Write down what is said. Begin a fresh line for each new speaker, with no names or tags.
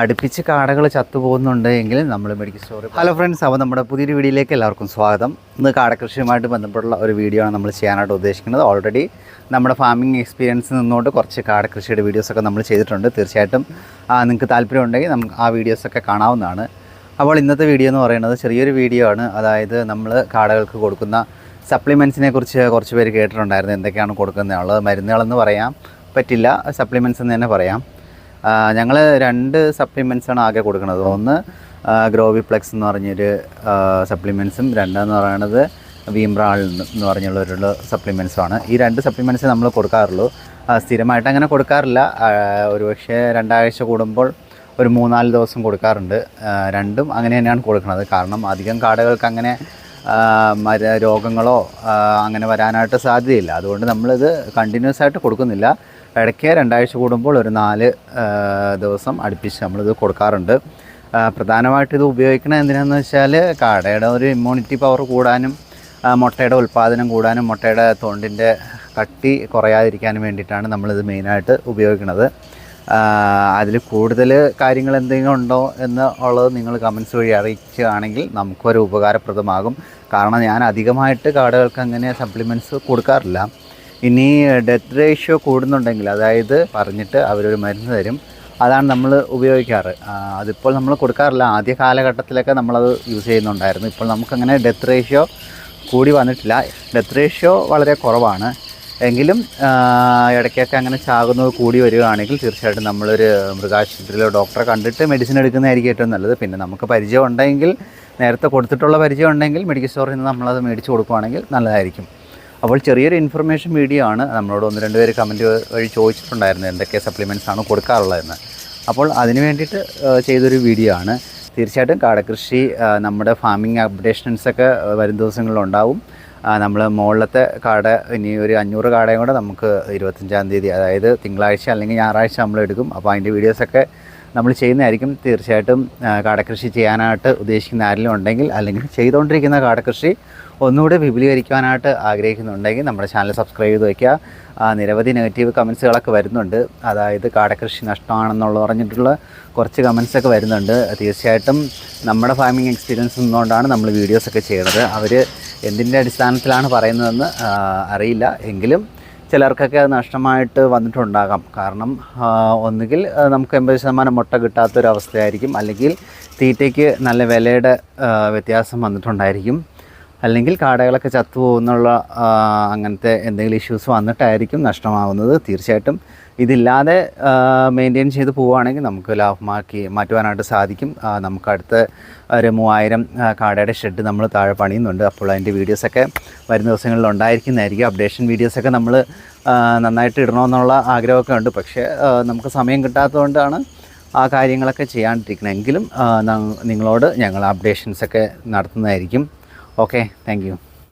അടുപ്പിച്ച് കാടകൾ ചത്തുപോകുന്നുണ്ട് എങ്കിൽ നമ്മൾ മെഡിക്കൽ സ്റ്റോർ ഹലോ ഫ്രണ്ട്സ് അപ്പോൾ നമ്മുടെ പുതിയൊരു വീഡിയോയിലേക്ക് എല്ലാവർക്കും സ്വാഗതം ഇന്ന് കാടകൃഷിയുമായിട്ട് ബന്ധപ്പെട്ടുള്ള ഒരു വീഡിയോ ആണ് നമ്മൾ ചെയ്യാനായിട്ട് ഉദ്ദേശിക്കുന്നത് ഓൾറെഡി നമ്മുടെ ഫാമിംഗ് എക്സ്പീരിയൻസ് നിന്നുകൊണ്ട് കുറച്ച് കാടകൃഷിയുടെ വീഡിയോസൊക്കെ നമ്മൾ ചെയ്തിട്ടുണ്ട് തീർച്ചയായിട്ടും നിങ്ങൾക്ക് ഉണ്ടെങ്കിൽ നമുക്ക് ആ വീഡിയോസൊക്കെ കാണാവുന്നതാണ് അപ്പോൾ ഇന്നത്തെ വീഡിയോ എന്ന് പറയുന്നത് ചെറിയൊരു വീഡിയോ ആണ് അതായത് നമ്മൾ കാടകൾക്ക് കൊടുക്കുന്ന സപ്ലിമെൻസിനെ കുറിച്ച് കുറച്ച് പേര് കേട്ടിട്ടുണ്ടായിരുന്നു എന്തൊക്കെയാണ് കൊടുക്കുന്നത് ഉള്ളത് മരുന്നുകളെന്ന് പറയാം പറ്റില്ല സപ്ലിമെൻസ് എന്ന് തന്നെ പറയാം ഞങ്ങൾ രണ്ട് സപ്ലിമെൻസാണ് ആകെ കൊടുക്കുന്നത് ഒന്ന് ഗ്രോവിപ്ലെക്സ് എന്ന് പറഞ്ഞൊരു സപ്ലിമെൻസും രണ്ടെന്ന് പറയുന്നത് വീംബ്രാൾ എന്ന് പറഞ്ഞുള്ളൊരു സപ്ലിമെൻസുമാണ് ഈ രണ്ട് സപ്ലിമെൻസ് നമ്മൾ കൊടുക്കാറുള്ളൂ സ്ഥിരമായിട്ട് അങ്ങനെ കൊടുക്കാറില്ല പക്ഷേ രണ്ടാഴ്ച കൂടുമ്പോൾ ഒരു മൂന്നാല് ദിവസം കൊടുക്കാറുണ്ട് രണ്ടും അങ്ങനെ തന്നെയാണ് കൊടുക്കുന്നത് കാരണം അധികം കാടകൾക്ക് അങ്ങനെ മര രോഗങ്ങളോ അങ്ങനെ വരാനായിട്ട് സാധ്യതയില്ല അതുകൊണ്ട് നമ്മളിത് കണ്ടിന്യൂസ് ആയിട്ട് കൊടുക്കുന്നില്ല ഇടയ്ക്ക് രണ്ടാഴ്ച കൂടുമ്പോൾ ഒരു നാല് ദിവസം അടുപ്പിച്ച് നമ്മളിത് കൊടുക്കാറുണ്ട് പ്രധാനമായിട്ട് ഇത് ഉപയോഗിക്കുന്നത് എന്തിനാന്ന് വെച്ചാൽ കാടയുടെ ഒരു ഇമ്മ്യൂണിറ്റി പവർ കൂടാനും മുട്ടയുടെ ഉൽപ്പാദനം കൂടാനും മുട്ടയുടെ തൊണ്ടിൻ്റെ കട്ടി കുറയാതിരിക്കാനും വേണ്ടിയിട്ടാണ് നമ്മളിത് മെയിനായിട്ട് ഉപയോഗിക്കുന്നത് അതിൽ കൂടുതൽ കാര്യങ്ങൾ എന്തെങ്കിലും ഉണ്ടോ എന്ന് ഉള്ളത് നിങ്ങൾ കമൻസ് വഴി അറിയിക്കുകയാണെങ്കിൽ നമുക്കൊരു ഉപകാരപ്രദമാകും കാരണം ഞാൻ അധികമായിട്ട് കാടുകൾക്ക് അങ്ങനെ സപ്ലിമെൻറ്റ്സ് കൊടുക്കാറില്ല ഇനി ഡെത്ത് റേഷ്യോ കൂടുന്നുണ്ടെങ്കിൽ അതായത് പറഞ്ഞിട്ട് അവരൊരു മരുന്ന് തരും അതാണ് നമ്മൾ ഉപയോഗിക്കാറ് അതിപ്പോൾ നമ്മൾ കൊടുക്കാറില്ല ആദ്യ കാലഘട്ടത്തിലൊക്കെ നമ്മളത് യൂസ് ചെയ്യുന്നുണ്ടായിരുന്നു ഇപ്പോൾ നമുക്കങ്ങനെ ഡെത്ത് റേഷ്യോ കൂടി വന്നിട്ടില്ല ഡെത്ത് റേഷ്യോ വളരെ കുറവാണ് എങ്കിലും ഇടയ്ക്കൊക്കെ അങ്ങനെ ചാകുന്നത് കൂടി വരികയാണെങ്കിൽ തീർച്ചയായിട്ടും നമ്മളൊരു മൃഗാശുപത്രിയിലോ ഡോക്ടറെ കണ്ടിട്ട് മെഡിസിൻ എടുക്കുന്നതായിരിക്കും ഏറ്റവും നല്ലത് പിന്നെ നമുക്ക് പരിചയം ഉണ്ടെങ്കിൽ നേരത്തെ കൊടുത്തിട്ടുള്ള പരിചയം ഉണ്ടെങ്കിൽ മെഡിക്കൽ സ്റ്റോറിൽ നിന്ന് നമ്മളത് മേടിച്ച് കൊടുക്കുകയാണെങ്കിൽ നല്ലതായിരിക്കും അപ്പോൾ ചെറിയൊരു ഇൻഫർമേഷൻ വീഡിയോ ആണ് നമ്മളോട് ഒന്ന് രണ്ട് പേര് കമൻറ്റ് വഴി ചോദിച്ചിട്ടുണ്ടായിരുന്നു എന്തൊക്കെ സപ്ലിമെൻറ്റ്സ് ആണ് കൊടുക്കാറുള്ളതെന്ന് അപ്പോൾ അതിന് വേണ്ടിയിട്ട് ചെയ്തൊരു വീഡിയോ ആണ് തീർച്ചയായിട്ടും കാടകൃഷി നമ്മുടെ ഫാമിംഗ് അപ്ഡേഷൻസൊക്കെ വരും ദിവസങ്ങളിലുണ്ടാവും നമ്മൾ മുകളിലത്തെ കാട ഇനി ഒരു അഞ്ഞൂറ് കാടയും കൂടെ നമുക്ക് ഇരുപത്തഞ്ചാം തീയതി അതായത് തിങ്കളാഴ്ച അല്ലെങ്കിൽ ഞായറാഴ്ച നമ്മൾ എടുക്കും അപ്പോൾ അതിൻ്റെ വീഡിയോസൊക്കെ നമ്മൾ ചെയ്യുന്നതായിരിക്കും തീർച്ചയായിട്ടും കാടകൃഷി ചെയ്യാനായിട്ട് ഉദ്ദേശിക്കുന്ന ആരെങ്കിലും ഉണ്ടെങ്കിൽ അല്ലെങ്കിൽ ചെയ്തുകൊണ്ടിരിക്കുന്ന കാടകൃഷി ഒന്നുകൂടെ വിപുലീകരിക്കുവാനായിട്ട് ആഗ്രഹിക്കുന്നുണ്ടെങ്കിൽ നമ്മുടെ ചാനൽ സബ്സ്ക്രൈബ് ചെയ്ത് വയ്ക്കുക നിരവധി നെഗറ്റീവ് കമൻസുകളൊക്കെ വരുന്നുണ്ട് അതായത് കാടകൃഷി നഷ്ടമാണെന്നുള്ള പറഞ്ഞിട്ടുള്ള കുറച്ച് കമൻസൊക്കെ വരുന്നുണ്ട് തീർച്ചയായിട്ടും നമ്മുടെ ഫാമിംഗ് എക്സ്പീരിയൻസ് നിന്നുകൊണ്ടാണ് നമ്മൾ വീഡിയോസൊക്കെ ചെയ്യുന്നത് അവർ എന്തിൻ്റെ അടിസ്ഥാനത്തിലാണ് പറയുന്നതെന്ന് അറിയില്ല എങ്കിലും ചിലർക്കൊക്കെ അത് നഷ്ടമായിട്ട് വന്നിട്ടുണ്ടാകാം കാരണം ഒന്നുകിൽ നമുക്ക് എൺപത് ശതമാനം മുട്ട കിട്ടാത്തൊരവസ്ഥയായിരിക്കും അല്ലെങ്കിൽ തീറ്റയ്ക്ക് നല്ല വിലയുടെ വ്യത്യാസം വന്നിട്ടുണ്ടായിരിക്കും അല്ലെങ്കിൽ കാടകളൊക്കെ ചത്തുപോകുന്നുള്ള അങ്ങനത്തെ എന്തെങ്കിലും ഇഷ്യൂസ് വന്നിട്ടായിരിക്കും നഷ്ടമാവുന്നത് തീർച്ചയായിട്ടും ഇതില്ലാതെ മെയിൻറ്റെയിൻ ചെയ്ത് പോവുകയാണെങ്കിൽ നമുക്ക് ലാഭമാക്കി മാറ്റുവാനായിട്ട് സാധിക്കും നമുക്ക് അടുത്ത ഒരു മൂവായിരം കാടയുടെ ഷെഡ് നമ്മൾ താഴെ പണിയുന്നുണ്ട് അപ്പോൾ അതിൻ്റെ വീഡിയോസൊക്കെ വരുന്ന ദിവസങ്ങളിൽ ഉണ്ടായിരിക്കുന്നതായിരിക്കും അപ്ഡേഷൻ വീഡിയോസൊക്കെ നമ്മൾ നന്നായിട്ട് ഇടണമെന്നുള്ള ആഗ്രഹമൊക്കെ ഉണ്ട് പക്ഷേ നമുക്ക് സമയം കിട്ടാത്തതുകൊണ്ടാണ് ആ കാര്യങ്ങളൊക്കെ ചെയ്യാണ്ടിരിക്കണമെങ്കിലും നിങ്ങളോട് ഞങ്ങൾ അപ്ഡേഷൻസൊക്കെ നടത്തുന്നതായിരിക്കും Okay, thank you.